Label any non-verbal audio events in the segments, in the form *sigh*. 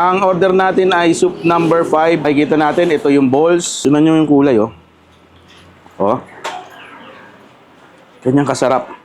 Ang order natin ay soup number 5. Makikita natin, ito yung balls. Tignan nyo yung kulay, oh. Oh. Ganyan kasarap.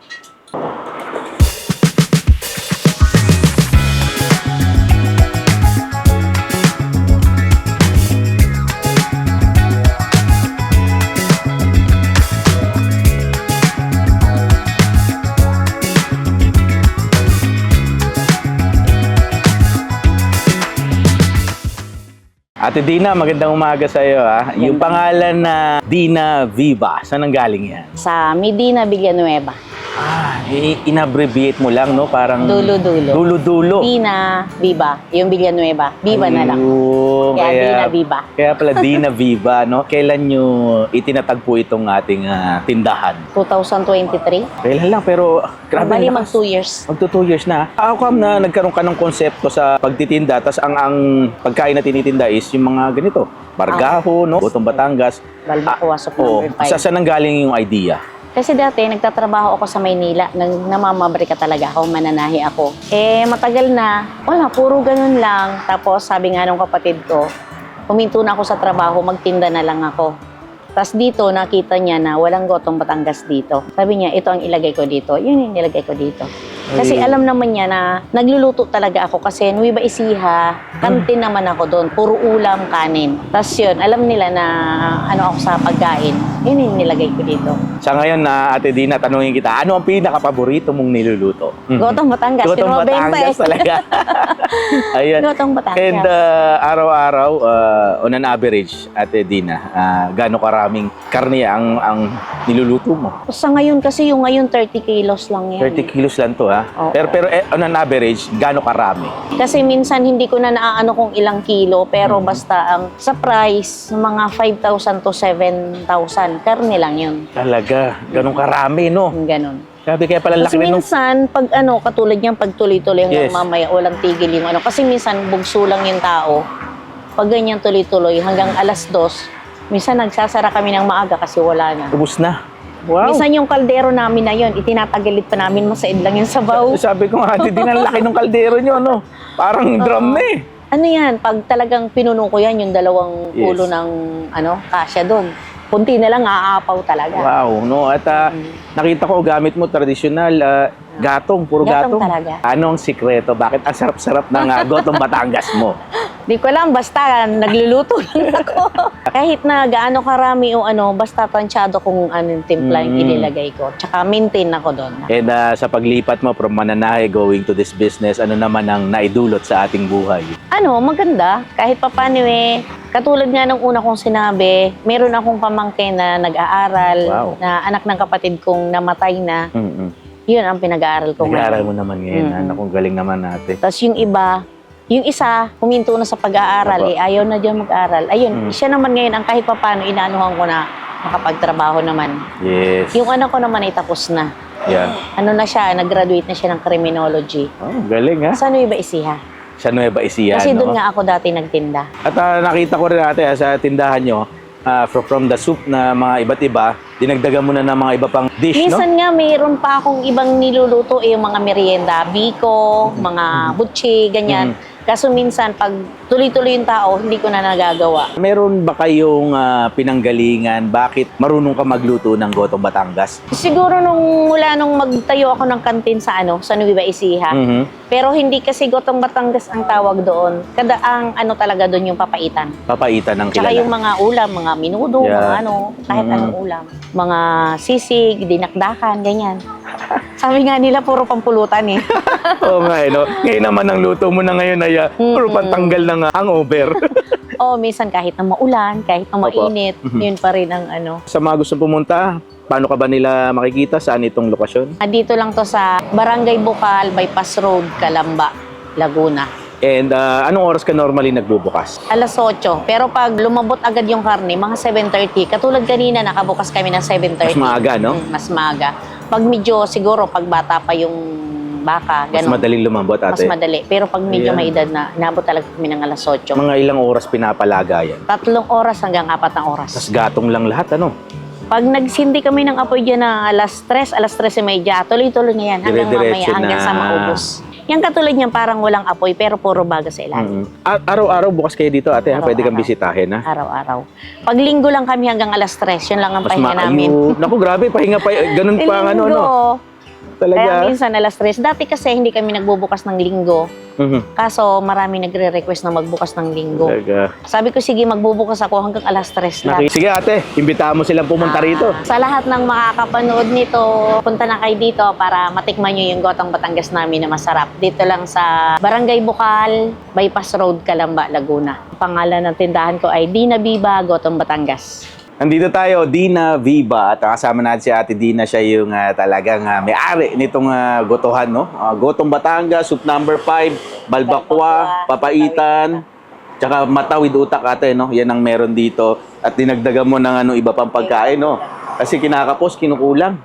Ate Dina, magandang umaga sa iyo ha. Yung pangalan na Dina Viva, saan ang galing yan? Sa Medina Villanueva. Ah, i- inabbreviate mo lang, no? Parang... Dulo-dulo. Dulo-dulo. Dina Viva. Yung Villanueva. Viva na lang. Ayun, Kaya Dina Viva. Kaya pala Dina *laughs* Viva, no? Kailan nyo itinatagpo itong ating ah, tindahan? 2023. Kailan lang, pero grabe Bali mag lakas. 2 years. Magto 2 years na. How come na nagkaroon ka ng konsepto sa pagtitinda, tas ang, ang pagkain na tinitinda is yung mga ganito, Bargaho, no? Botong Batangas. Balbacoa, soup Oh, number sa 5. saan ang galing yung idea? Kasi dati, nagtatrabaho ako sa Maynila. Nang namamabrika talaga ako, mananahi ako. Eh, matagal na. Wala, puro ganun lang. Tapos, sabi nga nung kapatid ko, huminto na ako sa trabaho, magtinda na lang ako. Tapos dito, nakita niya na walang gotong Batangas dito. Sabi niya, ito ang ilagay ko dito. Yun yung nilagay ko dito. Kasi Ay. alam naman niya na nagluluto talaga ako kasi Nueva Ecija, kantin naman ako doon. Puro ulam, kanin. Tapos yun, alam nila na ano ako sa pagkain. Yun yung nilagay ko dito. Sa ngayon na Ate Dina, tanungin kita, ano ang pinaka-paborito mong niluluto? Mhm. Gotong Batangas. Gotong pinobenta Batangas eh. talaga. *laughs* Ayan. Gotong Batangas. And uh, araw-araw, uh, on an average, Ate Dina, uh, gaano karaming karne ang, ang niluluto mo? sa ngayon kasi yung ngayon 30 kilos lang yan. 30 kilos lang to ha? Oo. Pero, pero eh, on an average, gaano karami? Kasi minsan hindi ko na naaano kung ilang kilo, pero Mm. basta ang sa price, mga 5,000 to 7,000. Karne lang yun. Talaga, ganun karami, no? Yung Ganon. Sabi kaya pala Kasi laki nung... minsan, pag ano, katulad niyang pagtuloy-tuloy hanggang Yes. mamaya, walang tigil yung ano. Kasi minsan, bugso lang yung tao. Pag ganyan tuloy-tuloy, hanggang alas dos, minsan nagsasara kami ng maaga kasi wala na. Ubus na. Wow. Minsan yung kaldero namin na yun, itinatagalit pa namin, masaid lang yung sabaw. Sabi ko nga, Dina, ang laki ng kaldero nyo, no? Parang drum na eh. Ano yan, pag talagang pinuno ko yan, yung dalawang Yes. ulo ng ano, kasya doon. Kunti na lang, aapaw talaga. Wow, no? At ah, nakita ko gamit mo traditional ah, gatong, puro gatong. Gatong talaga. Ano ang sikreto? Bakit ang sarap-sarap ng ah, gotong Batangas mo? *laughs* Di ko alam, basta nagluluto lang *laughs* ako. Kahit na gaano karami o ano, basta tansyado kung anong timpla yung Mm. inilagay ko. Tsaka maintain ako doon. And ah, sa paglipat mo from mananahe going to this business, ano naman ang naidulot sa ating buhay? Ano, maganda. Kahit pa paano eh, katulad nga ng una kong sinabi, meron akong pamangkin na nag-aaral, Wow. na anak ng kapatid kong namatay na. Mm-mm. Yun ang pinag-aaral ko Nag-aaral ngayon. mo naman ngayon. Mm-mm. Ano kung galing naman natin. Tapos yung iba, yung isa, huminto na sa pag-aaral, Opo. eh, ayaw na dyan mag-aaral. Ayun, Mm. siya naman ngayon, ang kahit pa paano, inaanuhan ko na makapagtrabaho naman. Yes. Yung anak ko naman ay tapos na. Yan. Ano na siya, nag-graduate na siya ng criminology. Oh, galing ha? Sa Nueva Ecija. Sa Nueva Ecija, Kasi no? doon nga ako dati nagtinda. At ah, nakita ko rin ate ah, sa tindahan nyo, fro- from the soup na mga iba't iba, dinagdagan mo na ng mga iba pang dish, Minsan no? nga, mayroon pa akong ibang niluluto, eh, yung mga merienda, biko, mga butchi, ganyan. Mm. Kaso minsan, pag tuloy-tuloy yung tao, hindi ko na nagagawa. Meron ba kayong ah, pinanggalingan? Bakit marunong ka magluto ng gotong Batangas? Siguro nung mula nung magtayo ako ng kantin sa ano, sa Nueva Ecija. Mhm. Pero hindi kasi Gotong Batangas ang tawag doon. Kada ang ano talaga doon yung papaitan. Papaitan ng Tsaka kilala. yung mga ulam, mga minudo, Yeah. mga ano, kahit Mm. anong ulam. Mga sisig, dinakdakan, ganyan. Sabi nga nila, puro pampulutan eh. *laughs* Oo nga, eh, no? Ngayon naman ang luto mo na ngayon ay uh, puro pantanggal ng ah, hangover. *laughs* o minsan kahit na maulan, kahit na mainit, Mhm. yun pa rin ang ano. sa mga gustong pumunta, paano ka ba nila makikita? Saan itong lokasyon? Ah, Dito lang to sa Barangay Bukal, Bypass Road, Calamba, Laguna. And ah, anong oras ka normally nagbubukas? Alas 8. Pero pag lumabot agad yung karne, mga 7.30. Katulad kanina, nakabukas kami ng 7.30. Mas maaga, no? Mm, mas maaga. Pag medyo, siguro, pag bata pa yung baka, Mas ganun. madaling lumambot, Mas ate. madali. Pero pag medyo Ayan. may edad na, inabot talaga kami ng alas 8. Mga ilang oras pinapalaga yan? Tatlong oras hanggang apat na oras. Tapos gatong lang lahat, ano? Pag nagsindi kami ng apoy dyan na alas 3, alas 3 may tuloy-tuloy na yan. Hanggang mamaya, hanggang na. sa maubos. Yung katulad niyan parang walang apoy pero puro baga sa ilalim. Mm. A- Araw-araw bukas kayo dito, ate. Ha? Pwede kang bisitahin, ha? Araw-araw. Pag linggo lang kami hanggang alas 3, yun lang ang Mas pahinga namin. Naku, grabe. Pahinga pa. Ganun pa *laughs* ano, Linggo. No? Kaya Talaga. minsan alas 3. Dati kasi hindi kami nagbubukas ng linggo. Mhm. Kaso marami nagre-request na magbukas ng linggo. Talaga. Sabi ko, sige, magbubukas ako hanggang alas 3 lang. Naki- Sige, ate. Imbitahan mo silang pumunta rito. Ah, sa lahat ng makakapanood nito, punta na kayo dito para matikman nyo yung Gotong Batangas namin na masarap. Dito lang sa Barangay Bukal, Bypass Road, Calamba, Laguna. Ang Pangalan ng tindahan ko ay Dina Biba, Gotong Batangas. Nandito tayo, Dina Viva. At ang kasama natin si Ate Dina. Siya yung ah, talagang ah, may-ari nitong ah, gotohan, no? Ah, Gotong Batangas, soup number 5, balbakwa, papaitan, tsaka mata with utak ate, no? Yan ang meron dito. At dinagdagan mo ng ano, iba pang pagkain, no? Kasi kinakapos, kinukulang.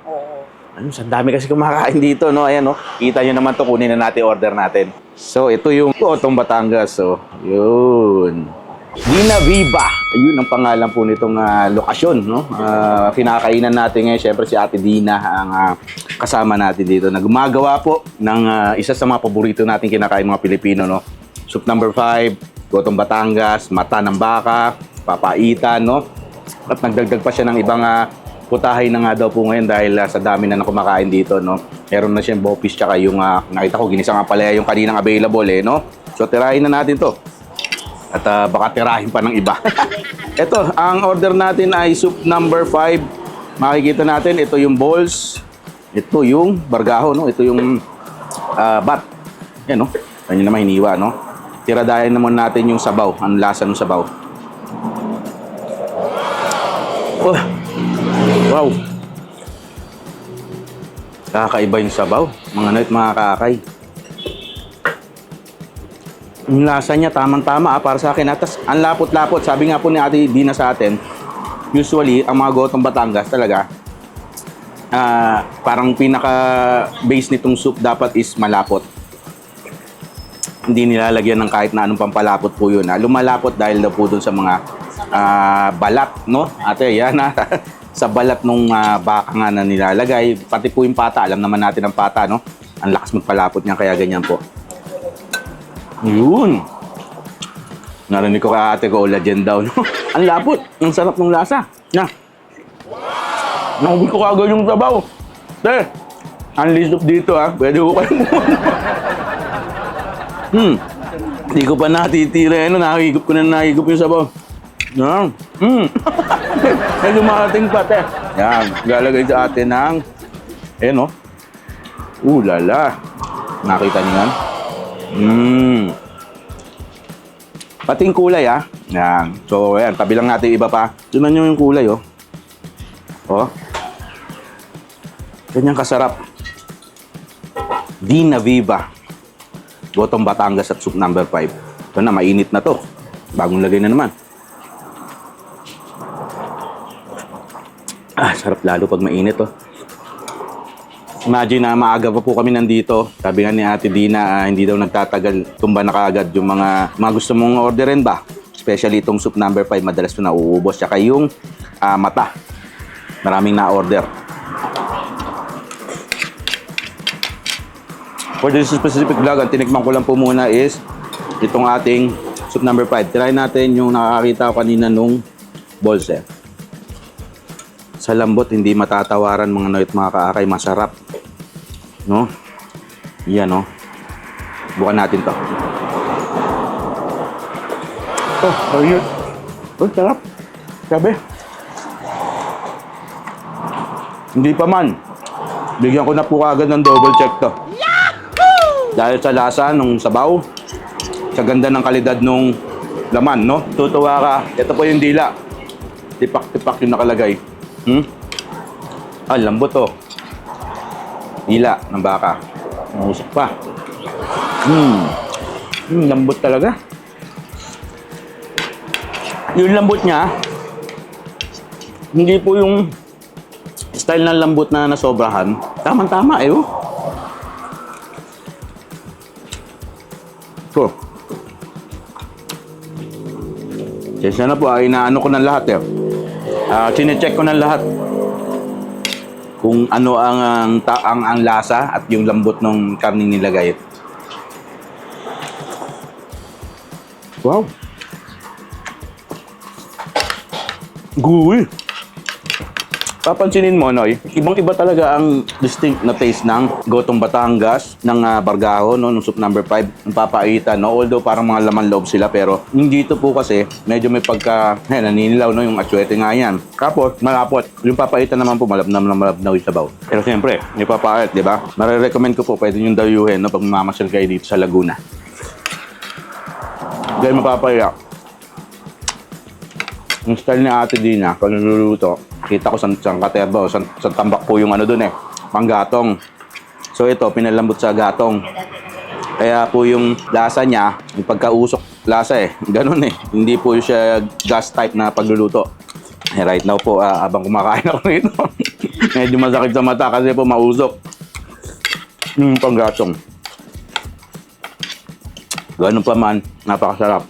Ano, sa dami kasi kumakain dito, no? Ayan, no? Kita nyo naman to, kunin na natin order natin. So, ito yung Gotong Batangas, so, yun. Dina Viva. Ayun ang pangalan po nitong ah, lokasyon, no? Ah, kinakainan natin ngayon, syempre si Ate Dina ang ah, kasama natin dito na gumagawa po ng ah, isa sa mga paborito natin kinakain mga Pilipino, no? Soup number 5, Gotong Batangas, Mata ng Baka, Papaitan, no? At nagdagdag pa siya ng ibang ah, putahay na nga daw po ngayon dahil ah, sa dami na na kumakain dito, no? Meron na siyang bopis tsaka yung ah, nakita ko ginisa nga pala yung kaninang available eh, no? So tirahin na natin to. At ah, baka tirahin pa ng iba. *laughs* ito, ang order natin ay soup number 5. Makikita natin, ito yung balls. Ito yung bargaho, no? Ito yung ah, bat. Yan, no? Yan naman hiniwa, no? Tiradayan naman natin yung sabaw. Ang lasa ng sabaw. Oh. Wow. Kakaiba yung sabaw. Mga night, mga kakay. Yung lasa niya, tamang-tama ah, para sa akin. At tas, ang lapot-lapot. Sabi nga po ni Ate Dina sa atin, usually, ang mga gotong Batangas talaga, ah, parang pinaka-base nitong soup dapat is malapot. Hindi nilalagyan ng kahit na anong pampalapot po yun. Ah. Lumalapot dahil daw po dun sa mga ah, balat, no? Ate, yan ah. *laughs* sa balat nung ah, baka nga na nilalagay. Pati po yung pata, alam naman natin ang pata, no? Ang lakas magpalapot niya, kaya ganyan po. Yun. Narinig ko ka ate ko, legend daw. No? *laughs* Ang lapot. Ang sarap ng lasa. Na. Nakubos ko kagad yung sabaw. Te, ang lisop dito ha. Pwede ko kayo *laughs* Hmm. Hindi ko pa natitira. Ano, nakahigop ko na nakahigop yung sabaw. Yan. Hmm. *laughs* Medyo makating pa, te. Yan. Lalagay sa atin ng... Eh, no? Uh, lala. Nakita niyo yan? Mm. Pati yung kulay ah. Yan. So, ayan. Tabi lang natin iba pa. Tignan nyo yung kulay oh. Oh. Ganyan kasarap. Dina Viva. Gotong Batangas at soup number 5. Ito na, mainit na to. Bagong lagay na naman. Ah, sarap lalo pag mainit oh. Imagine na maaga pa po kami nandito. Sabi nga ni Ate Dina, ah, hindi daw nagtatagal. Tumba na kaagad yung mga, mga gusto mong orderin ba? Especially itong soup number 5, madalas po nauubos. Tsaka yung ah, mata. Maraming na-order. For this specific vlog, ang tinikman ko lang po muna is itong ating soup number 5. Try natin yung nakakita ko kanina nung balls eh. Sa lambot, hindi matatawaran mga noit mga kaakay. Masarap. No? Yan, no? Bukan natin to. Oh, ayun. Oh, sarap. Sabi. Hindi pa man. Bigyan ko na po agad ng double check to. Dahil sa lasa nung sabaw, sa ganda ng kalidad nung laman, no? Tutuwa ka. Ito po yung dila. Tipak-tipak yung nakalagay. Hmm? Ah, lambot to. Dila ng baka. Mausok pa. Hmm. Hmm, lambot talaga. Yung lambot niya, hindi po yung style ng lambot na nasobrahan. Tama-tama eh, oh. So, Kesa na po, ay inaano ko ng lahat eh. Ah, uh, chinecheck ko ng lahat kung ano ang ang, ang ang lasa at yung lambot ng karne nilagay. Wow. Gooey. Papansinin mo, Noy, ibang-iba talaga ang distinct na taste ng Gotong Batangas, ng uh, Bargaho, no, ng soup number 5, ng papaitan, no? Although parang mga laman loob sila, pero yung dito po kasi, medyo may pagka, eh, naninilaw, no, yung atsuete nga yan. Tapos, malapot. Yung papaitan naman po, malabnam na malabnaw yung sabaw. Pero siyempre, yung papait, di ba? Marirecommend ko po, pwede yung dayuhin, no, pag mamasyal kayo dito sa Laguna. Dahil mapapaya. Yung style ni Ate Dina, pag niluluto, kita ko sa, sa katerba, o sa, sa tambak po yung ano dun eh, panggatong. So ito, pinalambot sa gatong. Kaya po yung lasa niya, yung pagkausok lasa eh, ganun eh. Hindi po siya gas type na pagluluto. Eh, right now po, ah, abang kumakain ako nito, *laughs* medyo masakit sa mata kasi po mausok. Yung panggatong. Ganun pa man, napakasarap.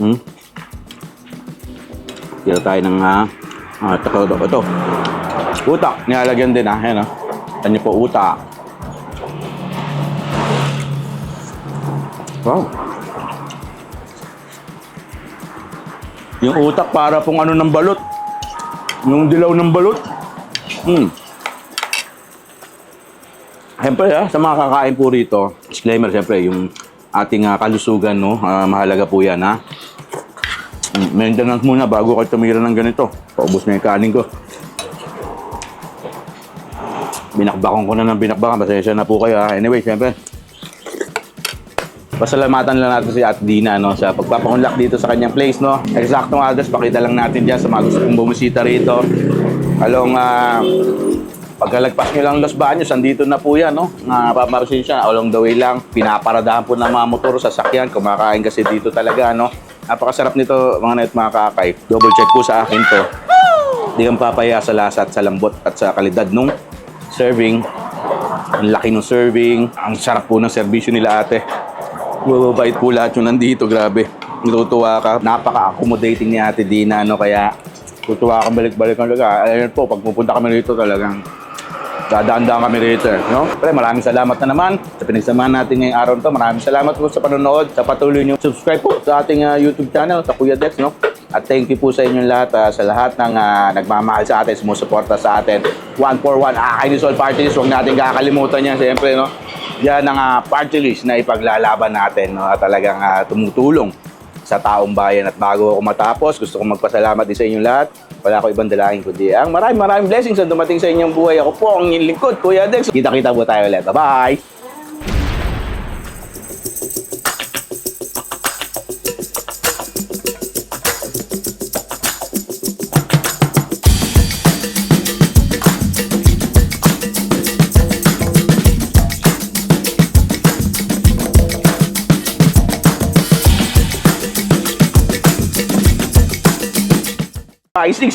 Hmm? Tira tayo ng uh, uh, ito, ito. Utak, nilalagyan din ah. Ayan ah. Yan niyo po, utak. Wow. Yung utak para pong ano ng balot. Yung dilaw ng balot. Hmm. Siyempre, ah, sa mga kakain po rito, disclaimer, siyempre, yung ating ah, kalusugan, no? Ah, mahalaga po yan, ha? Maintenance muna bago kayo tumira ng ganito. Paubos na yung kanin ko. Binakbakan ko na ng binakbakan. Pasensya na po kayo, ha? Anyway, siyempre, Pasalamatan lang natin si Ate Dina no, sa pagpapakunlak dito sa kanyang place. No? Eksaktong address, pakita lang natin dyan sa mga gusto kong bumisita rito. Along ah, Pagkalagpas nyo lang Los Baños, andito na po yan, no? Napaparasin siya, along the way lang. Pinaparadahan po ng mga motor sa sakyan. Kumakain kasi dito talaga, no? Napakasarap nito, mga net mga kakay. Double check po sa akin to. Hindi kang papaya sa lasa at sa lambot at sa kalidad nung serving. Ang laki ng serving. Ang sarap po ng serbisyo nila ate. Mababait po lahat yung nandito, grabe. Natutuwa ka. Napaka-accommodating ni Ate Dina, no? Kaya tutuwa ka balik-balik ng lugar. Ayun po, pag pupunta kami rito talagang dadaan-daan kami rito, eh, no? Pre, maraming salamat na naman sa pinagsamahan natin ngayong araw to. Maraming salamat po sa panonood, sa patuloy nyo subscribe po sa ating ah, YouTube channel, sa Kuya Dex, no? At thank you po sa inyong lahat, ah, sa lahat ng ah, nagmamahal sa atin, sumusuporta sa atin. 141, Akay Rizal Party List, huwag natin kakalimutan yan, siyempre, no? Yan ang ah, party list na ipaglalaban natin, no? At talagang ah, tumutulong sa taong bayan. At bago ako matapos, gusto kong magpasalamat din sa inyong lahat. Wala ko ibang dalangin kundi ang maraming maraming blessings na dumating sa inyong buhay. Ako po ang inyong lingkod, Kuya Dex. Kita-kita po tayo ulit. Bye-bye! Five, oh.